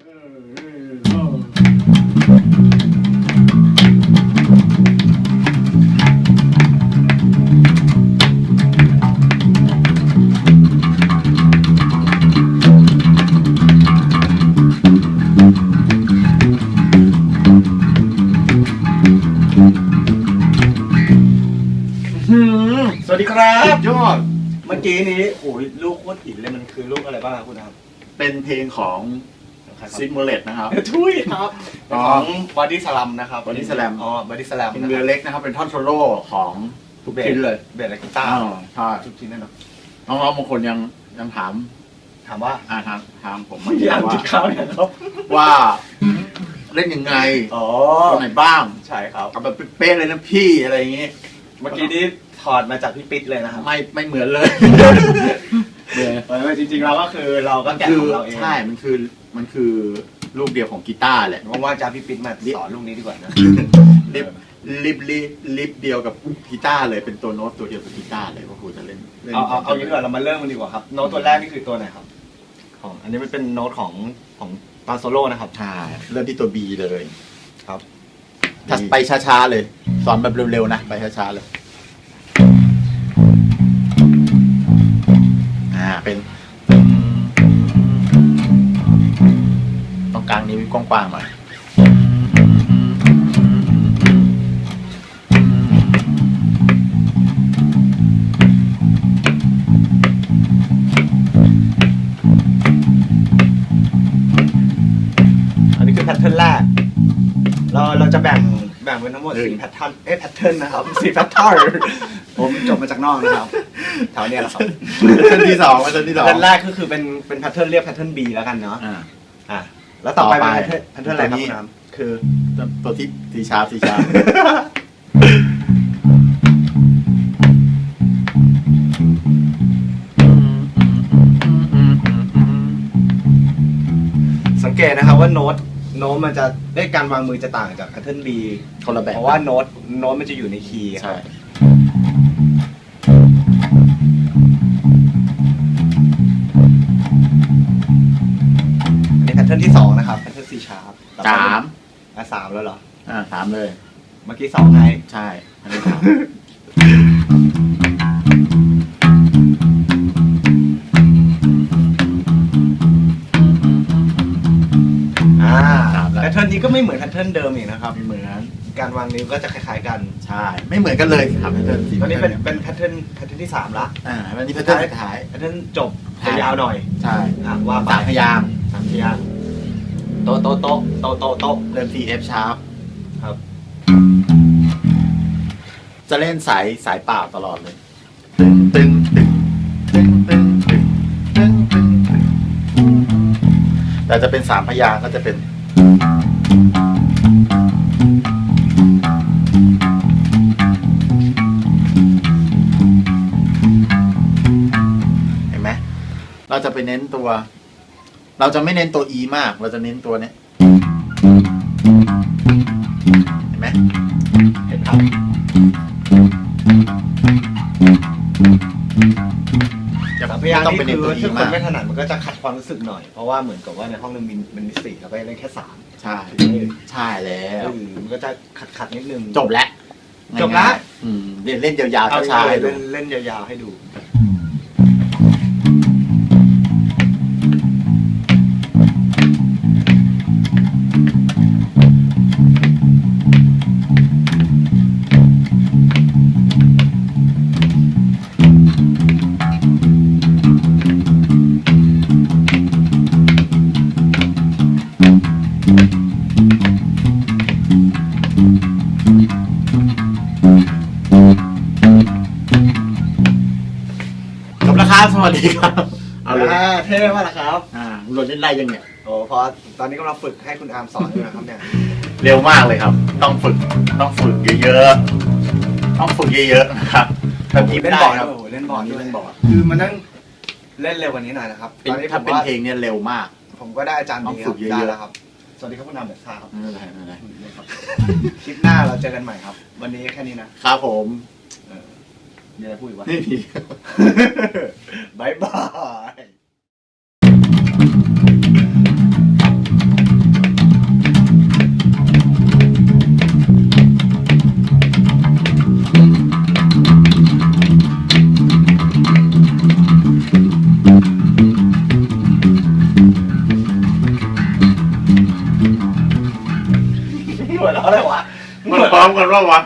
สวัสดีครับยอด เมื่อกี้นี้โอ้ยลูกโคตรหินเลยมันคือลูกอะไรบ้างครับคุณนะครับ เป็นเพลงของ ซิมโมเลตนะครับ ทุยครับอ๋อของบอดี้สลัมนะครับ Body Slam อ๋อบอดี้สลัมเป็นเรือเล็กนะครับ เป็นท่อนโซโล่ของทุกชิ้นเลยเบสและกีตาร์อ้าวใช่ทุกชิ้นนั่นเนาะน้องๆบางคนยังยังถามถามว่าอ่าถามถามผมไม่อยากว่ากินข้าวเนี่ยครับว่าเล่นยังไงอ๋อตรงไหนบ้างใช่ครับ เอาแบบเป๊ะๆเลยนะพี่อะไรอย่างงี้ เมื่อกี้นี้ถอดมาจากพี่ปิ๊ดเลยนะครับไม่ไม่เหมือนเลยไม่จริงๆเราก็คือเราก็แกะคืของเราเอง ใช่ มันคือ มันคือลูกเดียวของกีตาร์แหละ ว่างๆจะเอาพี่ปิ๊ดมาสอนลูกนี้ดีกว่านะ ลิฟลิฟลิฟลิฟเดียวกับกีตาร์เลยเป็นตัวโน้ตตัวเดียวกับกีตาร์เลยว่าครูจะเล่นล่นเอาเอาเอาอย่างนี้ดีกว่าเรามาเริ่มกันดีกว่าครับโน้ตตัวแรกนี่คือตัวไหนครับ ของอันนี้มันเป็นโน้ตของของตอนโซโล่นะครับ ใช่เริ่มที่ตัว B เลยครับ ถ้าไปช้าๆเลย สอนแบบเร็วๆนะ ไปช้าๆเลย อ่า เป็น นี้วกว้างๆหน่อยอันนี้คือแพทเทิร์นแรก เราเราจะแบ่งแบ่งเป็นทั้งหมดหนึ่งสี่แพทเทิร์นเอ๊ะแพทเทิร์นนะครับสี่แพทเทิร์นผมจบมาจากนอกนะครับแถวเนี้ยแหละครับเส้นที่สองเส้นที่แพสทองเทิร์นแรกก็คือเป็นเป็นแพทเทิร์นเรียกแพทเทิร์น B แล้วกันเนาะอ่า อะ แล้วต่อไปต่อไป เป็นแพทเทิร์นแพทเทิร์นอะไรครับตัวนี้คุณน้ำคือตัวที่สีชาร์ปสีชาร์ปสังเกตนะครับว่าโน้ตโน้ตมันจะได้การวางมือจะต่างจากแพทเทิร์น B คนละแบบเพราะว่าโน้ตโน้ตมันจะอยู่ในคีย์คใช่ ทเทิร์นที่สองนะครับแพทเทิร์น C sharp สามอะสามแล้วเหรอ อ่าสามเลย เมื่อกี้สองไง ใช่อันนี้สามอ่าสามแล้วแพทเทิร์นนี้ก็ไม่เหมือนแพทเทิร์นเดิมอีกนะครับ ไม่เหมือน การวางนิ้วก็จะคล้าย ๆ กันใช่ ไม่เหมือนกันเลยครับแพทเทิร์นสีตอนนี้เป็นเป็นแพทเทิร์นแพทเทิร์นที่สามละอ่าอันนี้แพทเทิร์นสุดท้าย แพทเทิร์นจบจะยาวหน่อย ใช่อะว่าไปสามพยางค์ สามพยางค์ โตะโตะโตะโตะโตะโตะเริ่มที่ F sharp ครับ จะเล่นสายสายเปล่าตลอดเลย ตึงตึงตึงตึงตึงตึงตึงตึงตึงแต่จะเป็นสามพยางค์ก็จะเป็นเห็นไหมเราจะไปเน้นตัว เราจะไม่เน้นตัว E มาก เราจะเน้นตัวเนี้ยเห็นไหมเห็นครับจะสามพไม่ยางค์ต้องไปนี่เน้นคืตัวอ E ถ้าคนมากไม่ถนัดมันก็จะขัดความรู้สึกหน่อย เพราะว่าเหมือนกับว่าในห้องหนึงมีมันมีสี่แล้วก็เล่นแค่สามใช่ใช่แล้วเออมันก็จะขัดขัดๆนิดนึง จบแล้วจบแล้วง่ายๆอืมเล่นเล่นยาวๆเอาช้าๆเลให้ยดูเล่นเล่นยาวๆให้ดูจบ สวัสดีครับ เอาเลยอ่าเท่มากนะครับ อ่าคุณโรนเล่นได้ยังเนี่ย โอ้พอตอนนี้กำลังฝึกให้คุณอาร์มสอนอยู่นะครับเนี่ย เร็วมากเลยครับ ต้องฝึก ต้องฝึกเยอะๆ ต้องฝึกเยอะๆนะครับแบบนี้ไม่เล่นได้บอร์ดครับโอ้โหเล่นบอร์ดด้วย เล่นบอร์ดคือมันต้องเล่นเร็วกว่านี้หน่อยนะครับเป็นตอนนี้ผถ้ามเป็นว่าเพลงเนี่ยเร็วมาก ผมก็ได้อาจารย์ต้องดีคฝึรับกเยอะๆ ได้แล้วครับ สวัสดีครับคุณอาร์มเดชาครับไม่เป็นไรไม่เป็นไรครับคลิปหน้าเราเจอกันใหม่ครับ วันนี้แค่นี้นะ ครับผมเออ มีอะไรพูดอีกวะไม่มีบายบายเหัวเราะอะไรวะมือนพร้อมกันว่าวะ